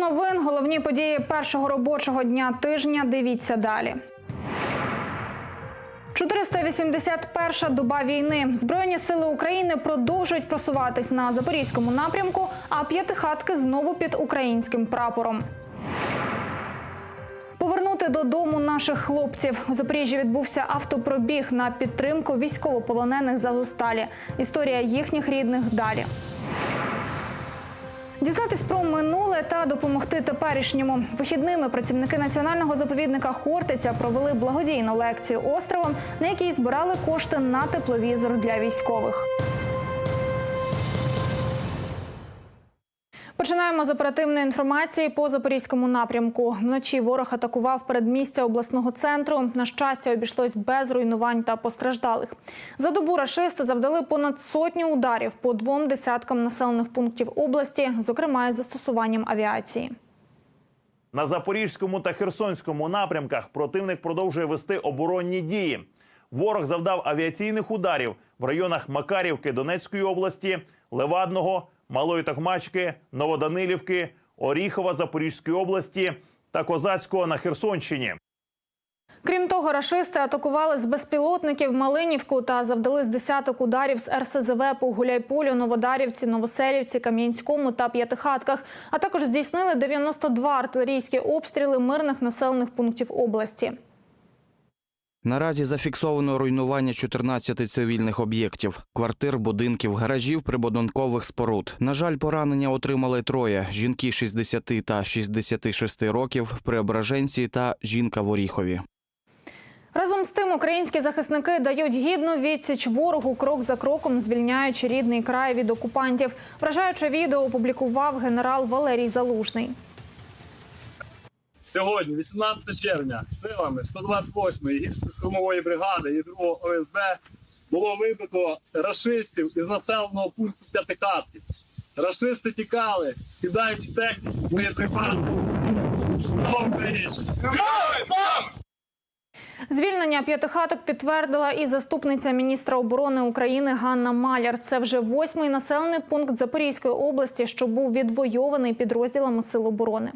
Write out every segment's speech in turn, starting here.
новин. Головні події першого робочого дня тижня. Дивіться далі. 481-ша доба війни. Збройні сили України продовжують просуватись на запорізькому напрямку, а п'ятихатки знову під українським прапором. Повернути додому наших хлопців у Запоріжжі відбувся автопробіг на підтримку військовополонених з Азовсталі. Історія їхніх рідних далі. Дізнатись про минуле та допомогти теперішньому вихідними працівники національного заповідника Хортиця провели благодійну лекцію островом, на якій збирали кошти на тепловізор для військових. Починаємо з оперативної інформації по запорізькому напрямку. Вночі ворог атакував передмістя обласного центру. На щастя, обійшлось без руйнувань та постраждалих. За добу рашисти завдали понад сотню ударів по двом десяткам населених пунктів області, зокрема із застосуванням авіації. На Запорізькому та Херсонському напрямках противник продовжує вести оборонні дії. Ворог завдав авіаційних ударів в районах Макарівки Донецької області, Левадного, Малої Токмачки, Новоданилівки, Оріхова Запорізької області та Козацького на Херсонщині. Крім того, рашисти атакували з безпілотників Малинівку та завдали з десяток ударів з РСЗВ по Гуляйполю, Новодарівці, Новоселівці, Кам'янському та П'ятихатках. А також здійснили 92 артилерійські обстріли мирних населених пунктів області. Наразі зафіксовано руйнування 14 цивільних об'єктів: квартир, будинків, гаражів, прибудинкових споруд. На жаль, поранення отримали троє: жінки 60 та 66 років в Преображенці та жінка в Оріхові. Разом з тим, українські захисники дають гідну відсіч ворогу крок за кроком, звільняючи рідний край від окупантів. Вражаюче відео опублікував генерал Валерій Залужний. Сьогодні, 18 червня, силами 128-ї гірсько-штурмової бригади і 2 ОСБ було вибито рашистів із населеного пункту П'ятихатки. Рашисти тікали, кидаючи техніку, боєприпаси. Звільнення п'ятихаток підтвердила і заступниця міністра оборони України Ганна Маляр. Це вже восьмий населений пункт Запорізької області, що був відвойований підрозділами Сил оборони.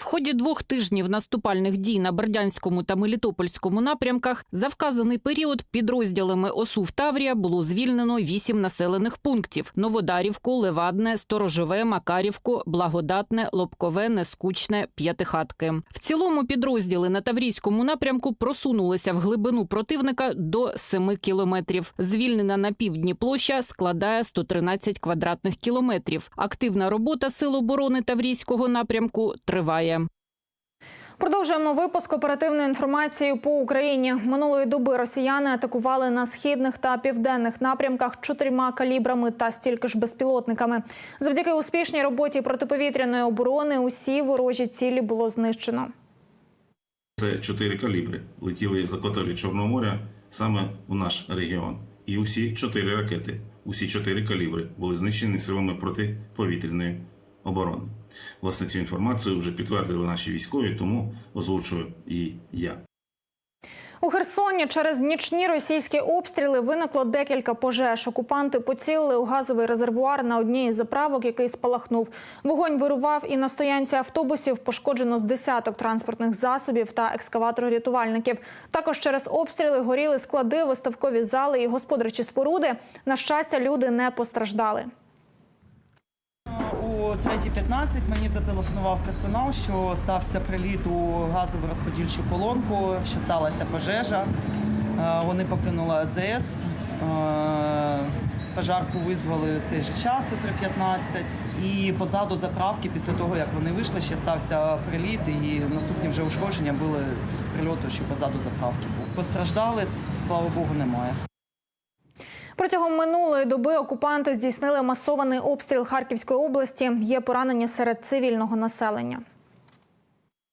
В ході двох тижнів наступальних дій на Бердянському та Мелітопольському напрямках за вказаний період підрозділами ОСУ в Таврія було звільнено вісім населених пунктів: Новодарівку, Левадне, Сторожове, Макарівку, Благодатне, Лобкове, Нескучне, П'ятихатки. В цілому підрозділи на Таврійському напрямку просунулися в глибину противника до 7 кілометрів. Звільнена на півдні площа складає 113 квадратних кілометрів. Активна робота Сил оборони Таврійського напрямку триває. Продовжуємо випуск оперативної інформації по Україні. Минулої доби росіяни атакували на східних та південних напрямках чотирма калібрами та стільки ж безпілотниками. Завдяки успішній роботі протиповітряної оборони усі ворожі цілі було знищено. Це чотири калібри летіли з акваторії Чорного моря саме в наш регіон. І усі чотири ракети, усі чотири калібри були знищені силами протиповітряної оборони. Власне, цю інформацію вже підтвердили наші військові, тому озвучую її я. У Херсоні через нічні російські обстріли виникло декілька пожеж. Окупанти поцілили у газовий резервуар на одній із заправок, який спалахнув. Вогонь вирував і на стоянці автобусів пошкоджено з десяток транспортних засобів та екскаватор-рятувальників. Також через обстріли горіли склади, виставкові зали і господарчі споруди. На щастя, люди не постраждали. О 3.15 мені зателефонував персонал, що стався приліт у газову розподільчу колонку, що сталася пожежа. Е, Вони покинули АЗС. Е, Пожарку визвали цей же час о 3.15. І позаду заправки, після того як вони вийшли, ще стався приліт, і наступні вже ушкодження були з прильоту, що позаду заправки був. Постраждали, слава Богу, немає. Протягом минулої доби окупанти здійснили масований обстріл Харківської області. Є поранення серед цивільного населення.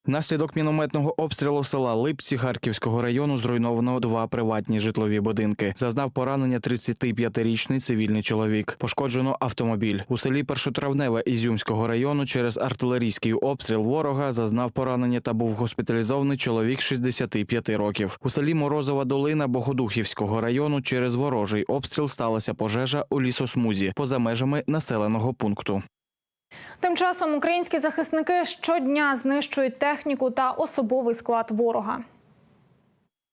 Наслідок мінометного обстрілу села Липці Харківського району зруйновано два приватні житлові будинки. Зазнав поранення 35-річний цивільний чоловік. Пошкоджено автомобіль у селі Першотравневе Ізюмського району. Через артилерійський обстріл ворога зазнав поранення та був госпіталізований чоловік 65 років. У селі Морозова Долина Богодухівського району через ворожий обстріл сталася пожежа у лісосмузі поза межами населеного пункту. Тим часом українські захисники щодня знищують техніку та особовий склад ворога.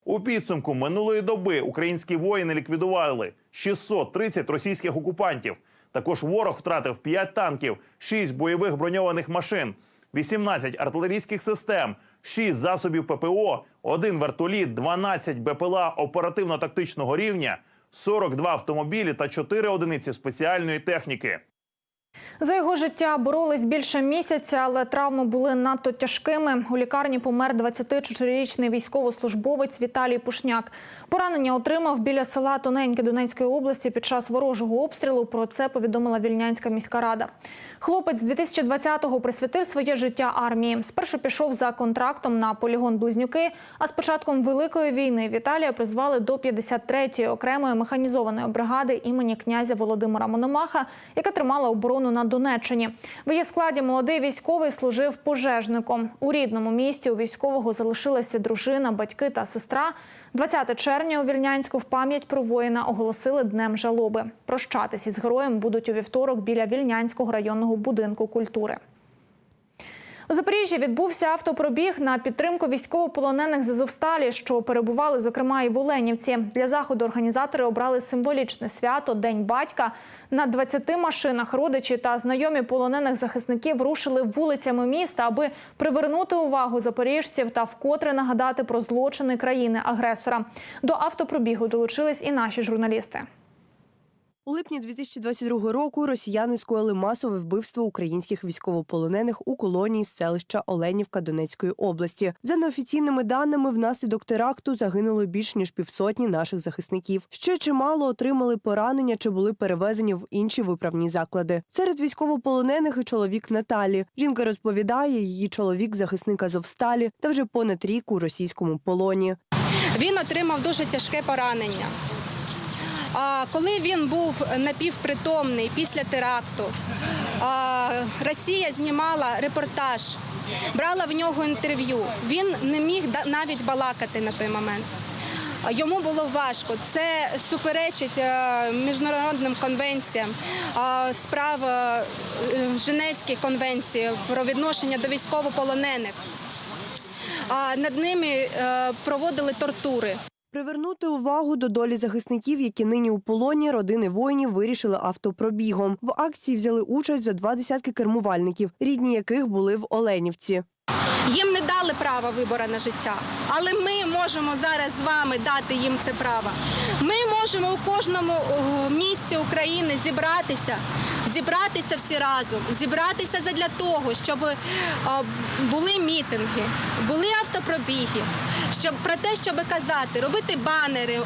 У підсумку минулої доби українські воїни ліквідували 630 російських окупантів. Також ворог втратив 5 танків, 6 бойових броньованих машин, 18 артилерійських систем, 6 засобів ППО, 1 вертоліт, 12 БПЛА оперативно-тактичного рівня, 42 автомобілі та 4 одиниці спеціальної техніки. За його життя боролись більше місяця, але травми були надто тяжкими. У лікарні помер 24-річний військовослужбовець Віталій Пушняк. Поранення отримав біля села Тоненьке Донецької області під час ворожого обстрілу. Про це повідомила Вільнянська міська рада. Хлопець 2020-го присвятив своє життя армії. Спершу пішов за контрактом на полігон Близнюки. А з початком великої війни Віталія призвали до 53-ї окремої механізованої бригади імені князя Володимира Мономаха, яка тримала оборону на Донеччині. В її складі молодий військовий служив пожежником. У рідному місті у військового залишилася дружина, батьки та сестра. 20 червня у Вільнянську в пам'ять про воїна оголосили днем жалоби. Прощатись із героєм будуть у вівторок біля Вільнянського районного будинку культури. У Запоріжжі відбувся автопробіг на підтримку військовополонених з Азовсталі, що перебували, зокрема, і в Оленівці. Для заходу організатори обрали символічне свято День батька. На 20 машинах родичі та знайомі полонених захисників рушили вулицями міста, аби привернути увагу запоріжців та вкотре нагадати про злочини країни-агресора. До автопробігу долучились і наші журналісти. У липні 2022 року росіяни скоїли масове вбивство українських військовополонених у колонії з селища Оленівка Донецької області. За неофіційними даними, внаслідок теракту загинуло більш ніж півсотні наших захисників. Ще чимало отримали поранення чи були перевезені в інші виправні заклади. Серед військовополонених і чоловік Наталі. Жінка розповідає, її чоловік захисник Азовсталі та вже понад рік у російському полоні. Він отримав дуже тяжке поранення. Коли він був напівпритомний після теракту, Росія знімала репортаж, брала в нього інтерв'ю. Він не міг навіть балакати на той момент. Йому було важко. Це суперечить е, міжнародним конвенціям, справ е, Женевської конвенції про відношення до військовополонених. Над ними е, проводили тортури. Привернути увагу до долі захисників, які нині у полоні, родини воїнів вирішили автопробігом. В акції взяли участь за два десятки кермувальників, рідні яких були в Оленівці. Їм не дали права вибору на життя, але ми можемо зараз з вами дати їм це право. Ми можемо у кожному місці України зібратися, зібратися всі разом, зібратися задля того, щоб були мітинги, були автопробіги, щоб про те, щоб казати, робити банери.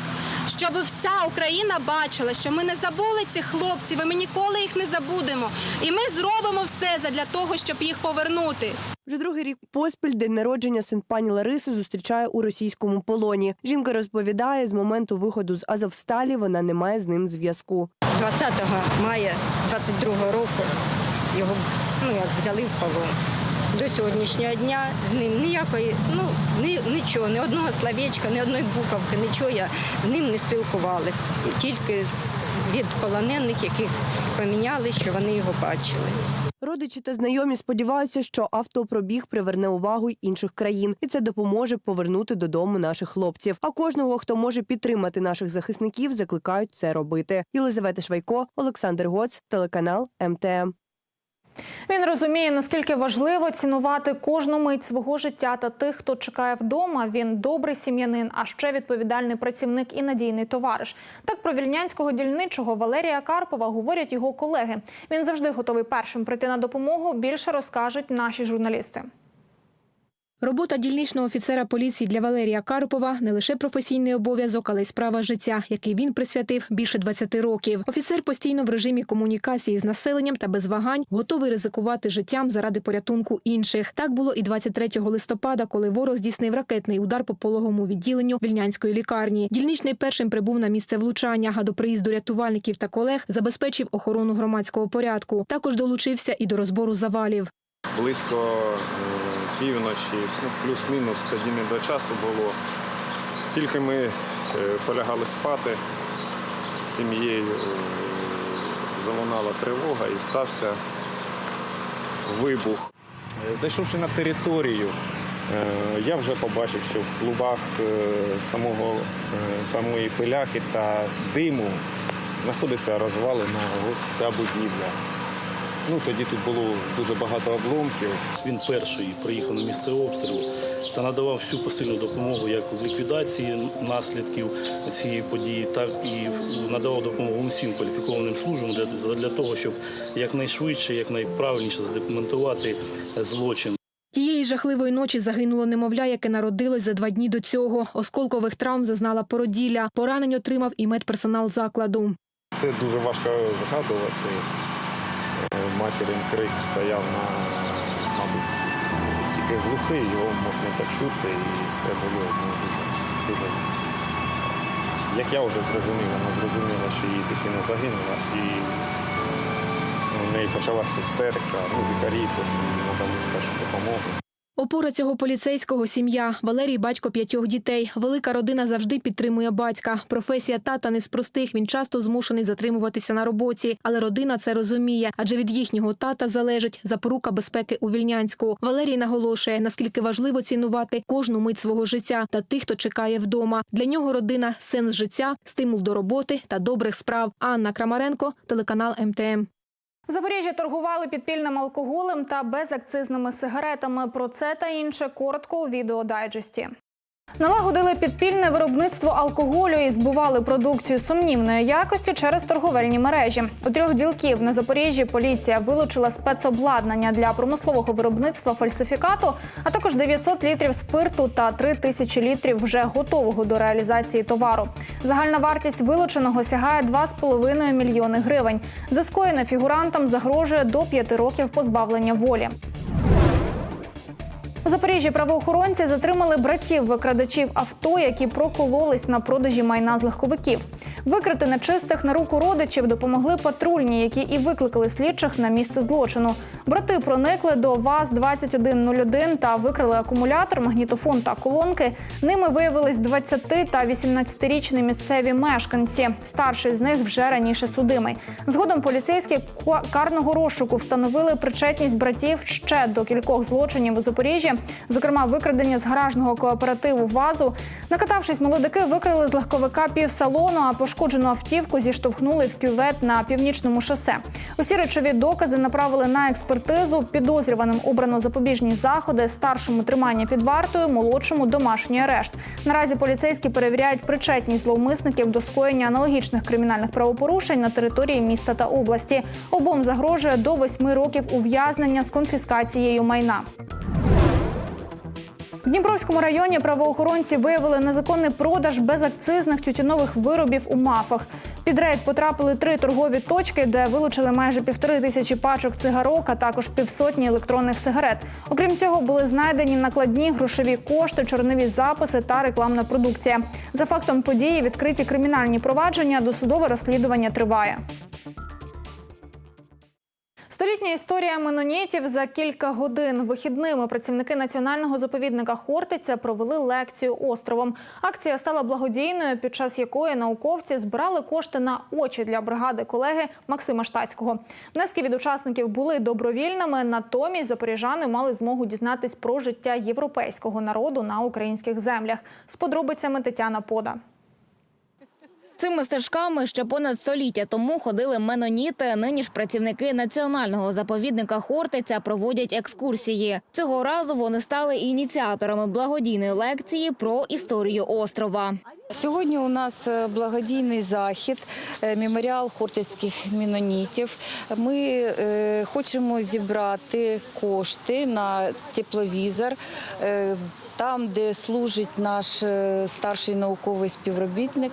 Щоб вся Україна бачила, що ми не забули цих хлопців, і ми ніколи їх не забудемо. І ми зробимо все для того, щоб їх повернути. Вже другий рік поспіль день народження син пані Лариси зустрічає у російському полоні. Жінка розповідає, з моменту виходу з Азовсталі вона не має з ним зв'язку. 20 мая 22 року його ну, як взяли в полон. До сьогоднішнього дня з ним ніякої, ну ні, нічого, ні одного словечка, ні одної буковки, нічого я з ним не спілкувалася. Тільки від полонених, яких поміняли, що вони його бачили. Родичі та знайомі сподіваються, що автопробіг приверне увагу й інших країн, і це допоможе повернути додому наших хлопців. А кожного, хто може підтримати наших захисників, закликають це робити. Єлизавета Швайко, Олександр Гоц, телеканал МТМ. Він розуміє, наскільки важливо цінувати кожну мить свого життя та тих, хто чекає вдома. Він добрий сім'янин, а ще відповідальний працівник і надійний товариш. Так про вільнянського дільничого Валерія Карпова говорять його колеги. Він завжди готовий першим прийти на допомогу. Більше розкажуть наші журналісти. Робота дільничного офіцера поліції для Валерія Карпова не лише професійний обов'язок, але й справа життя, який він присвятив більше 20 років. Офіцер постійно в режимі комунікації з населенням та без вагань готовий ризикувати життям заради порятунку інших. Так було і 23 листопада, коли ворог здійснив ракетний удар по пологовому відділенню вільнянської лікарні. Дільничний першим прибув на місце влучання, а до приїзду рятувальників та колег забезпечив охорону громадського порядку. Також долучився і до розбору завалів. близько е, півночі, ну, плюс-мінус, тоді не до часу було. Тільки ми е, полягали спати з сім'єю, е, залунала тривога і стався вибух. Е, Зайшовши на територію, я вже побачив, що в клубах самого, самої пиляки та диму знаходиться розвалена ось ця будівля. Ну, тоді тут було дуже багато обломків. Він перший приїхав на місце обстрілу та надавав всю посильну допомогу як в ліквідації наслідків цієї події, так і надавав допомогу всім кваліфікованим службам для, для того, щоб якнайшвидше, якнайправильніше задокументувати злочин. Тієї жахливої ночі загинуло немовля, яке народилось за два дні до цього. Осколкових травм зазнала породілля. Поранень отримав і медперсонал закладу. Це дуже важко згадувати. Матірин крик стояв на, мабуть, тільки глухий, його можна почути, і це було ну, дуже, дуже. Як я вже зрозумів, вона зрозуміла, що її дитина загинула, і ну, у неї почалася істерика, ну, лікарі потім надали першу допомогу. Опора цього поліцейського сім'я. Валерій батько п'ятьох дітей. Велика родина завжди підтримує батька. Професія тата не з простих. Він часто змушений затримуватися на роботі. Але родина це розуміє, адже від їхнього тата залежить запорука безпеки у Вільнянську. Валерій наголошує, наскільки важливо цінувати кожну мить свого життя та тих, хто чекає вдома. Для нього родина сенс життя, стимул до роботи та добрих справ. Анна Крамаренко, телеканал МТМ. В Запоріжжі торгували підпільним алкоголем та безакцизними сигаретами. Про це та інше коротко у відеодайджесті. Налагодили підпільне виробництво алкоголю і збували продукцію сумнівної якості через торговельні мережі. У трьох ділків на Запоріжжі поліція вилучила спецобладнання для промислового виробництва фальсифікату, а також 900 літрів спирту та 3 тисячі літрів вже готового до реалізації товару. Загальна вартість вилученого сягає 2,5 мільйони гривень. За скоєне фігурантам загрожує до 5 років позбавлення волі. У Запоріжжі правоохоронці затримали братів викрадачів авто, які прокололись на продажі майна з легковиків. Викрити нечистих на руку родичів допомогли патрульні, які і викликали слідчих на місце злочину. Брати проникли до ВАЗ 2101 та викрили акумулятор, магнітофон та колонки. Ними виявились 20 та 18-річні місцеві мешканці. Старший з них вже раніше судимий. Згодом поліцейські ка- карного розшуку встановили причетність братів ще до кількох злочинів у Запоріжжі, зокрема викрадення з гаражного кооперативу ВАЗу. Накатавшись, молодики викрили з легковика півсалону, а пошкоджену автівку зіштовхнули в кювет на північному шосе. Усі речові докази направили на експертизу. Підозрюваним обрано запобіжні заходи, старшому тримання під вартою, молодшому домашній арешт. Наразі поліцейські перевіряють причетність зловмисників до скоєння аналогічних кримінальних правопорушень на території міста та області. Обом загрожує до восьми років ув'язнення з конфіскацією майна. В Дніпровському районі правоохоронці виявили незаконний продаж безакцизних тютюнових виробів у мафах. Під рейд потрапили три торгові точки, де вилучили майже півтори тисячі пачок цигарок, а також півсотні електронних сигарет. Окрім цього, були знайдені накладні грошові кошти, чорнові записи та рекламна продукція. За фактом події відкриті кримінальні провадження. Досудове розслідування триває. Столітня історія менонітів за кілька годин вихідними працівники національного заповідника Хортиця провели лекцію островом. Акція стала благодійною, під час якої науковці збирали кошти на очі для бригади колеги Максима Штацького. Внески від учасників були добровільними. Натомість запоріжани мали змогу дізнатись про життя європейського народу на українських землях. З подробицями Тетяна Пода. Цими стежками ще понад століття тому ходили меноніти. Нині ж працівники національного заповідника Хортиця проводять екскурсії. Цього разу вони стали ініціаторами благодійної лекції про історію острова. Сьогодні у нас е, благодійний захід, е, меморіал хортицьких мінонітів. Ми е, хочемо зібрати кошти на тепловізор. Е, Там, де служить наш е, старший науковий співробітник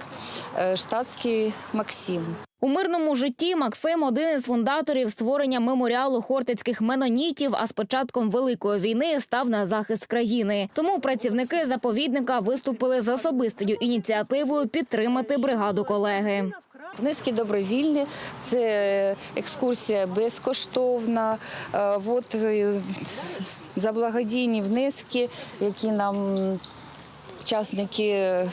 е, штатський Максим. У мирному житті Максим один із фундаторів створення меморіалу хортицьких менонітів. А з початком великої війни став на захист країни. Тому працівники заповідника виступили з особистою ініціативою підтримати бригаду колеги. Внески добровільні, це екскурсія безкоштовна. Е, От е, за благодійні внески, які нам учасники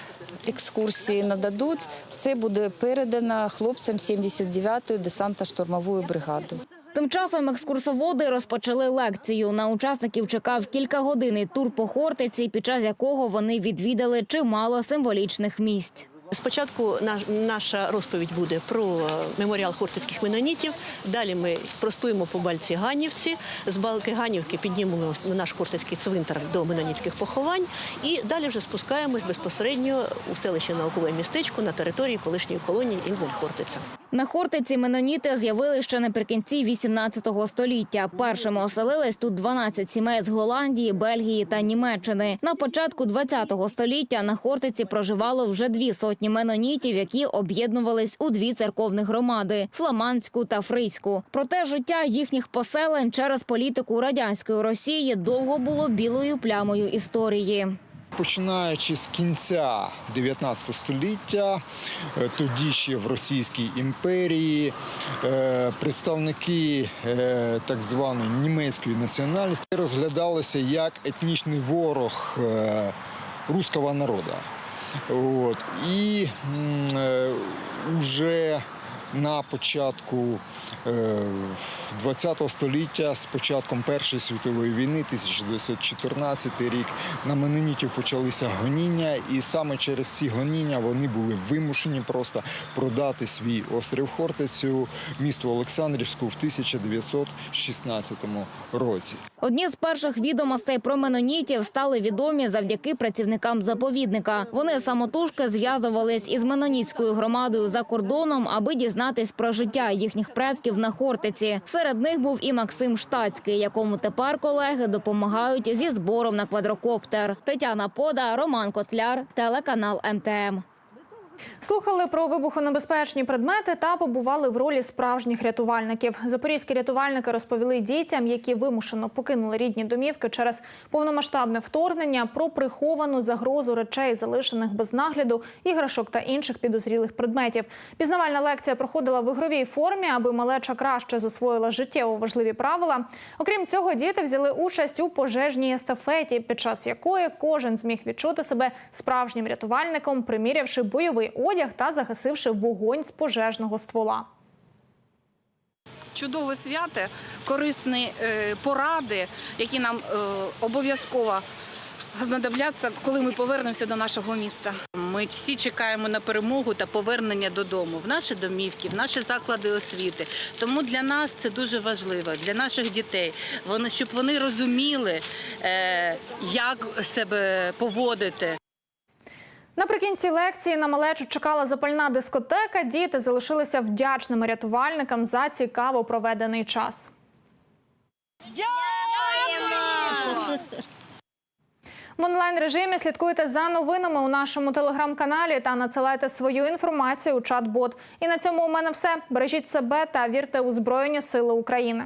екскурсії нададуть, все буде передано хлопцям 79-ї десантно-штурмової бригади. Тим часом екскурсоводи розпочали лекцію. На учасників чекав кількагодинний тур по Хортиці, під час якого вони відвідали чимало символічних місць. Спочатку наш, наша розповідь буде про е, меморіал хортицьких менонітів. Далі ми простуємо по Бальці Ганівці. З Балки Ганівки піднімемо наш хортицький цвинтар до менонітських поховань. І далі вже спускаємось безпосередньо у селище Наукове містечко на території колишньої колонії Інзель-Хортиця. На Хортиці меноніти з'явилися ще наприкінці 18 століття. Першими оселились тут 12 сімей з Голландії, Бельгії та Німеччини. На початку 20 століття на Хортиці проживало вже дві сотні менонітів, які об'єднувались у дві церковні громади – фламандську та фрийську. Проте життя їхніх поселень через політику радянської Росії довго було білою плямою історії. Починаючи з кінця 19 століття, е, тоді ще в Російській імперії, е, представники е, так званої німецької національності розглядалися як етнічний ворог руського народу. От. І е, уже на початку е, 20 століття, з початком Першої світової війни, 1914 рік, на менонітів почалися гоніння, і саме через ці гоніння вони були вимушені просто продати свій острів Хортицю місту Олександрівську в 1916 році. Одні з перших відомостей про менонітів стали відомі завдяки працівникам заповідника. Вони самотужки зв'язувались із менонітською громадою за кордоном, аби дізнатись про життя їхніх предків на Хортиці. Серед них був і Максим Штацький, якому тепер колеги допомагають зі збором на квадрокоптер. Тетяна Пода, Роман Котляр, телеканал МТМ. Слухали про вибухонебезпечні предмети та побували в ролі справжніх рятувальників. Запорізькі рятувальники розповіли дітям, які вимушено покинули рідні домівки через повномасштабне вторгнення, про приховану загрозу речей, залишених без нагляду, іграшок та інших підозрілих предметів. Пізнавальна лекція проходила в ігровій формі, аби малеча краще засвоїла життєво важливі правила. Окрім цього, діти взяли участь у пожежній естафеті, під час якої кожен зміг відчути себе справжнім рятувальником, примірявши бойовий одяг та загасивши вогонь з пожежного ствола. чудове свято, корисні е, поради, які нам е, обов'язково знадобляться, коли ми повернемося до нашого міста. Ми всі чекаємо на перемогу та повернення додому в наші домівки, в наші заклади освіти. Тому для нас це дуже важливо, для наших дітей. Вони щоб вони розуміли, е, як себе поводити. Наприкінці лекції на малечу чекала запальна дискотека. Діти залишилися вдячними рятувальникам за цікаво проведений час. В онлайн режимі слідкуйте за новинами у нашому телеграм-каналі та надсилайте свою інформацію у чат-бот. І на цьому у мене все. Бережіть себе та вірте у Збройні Сили України.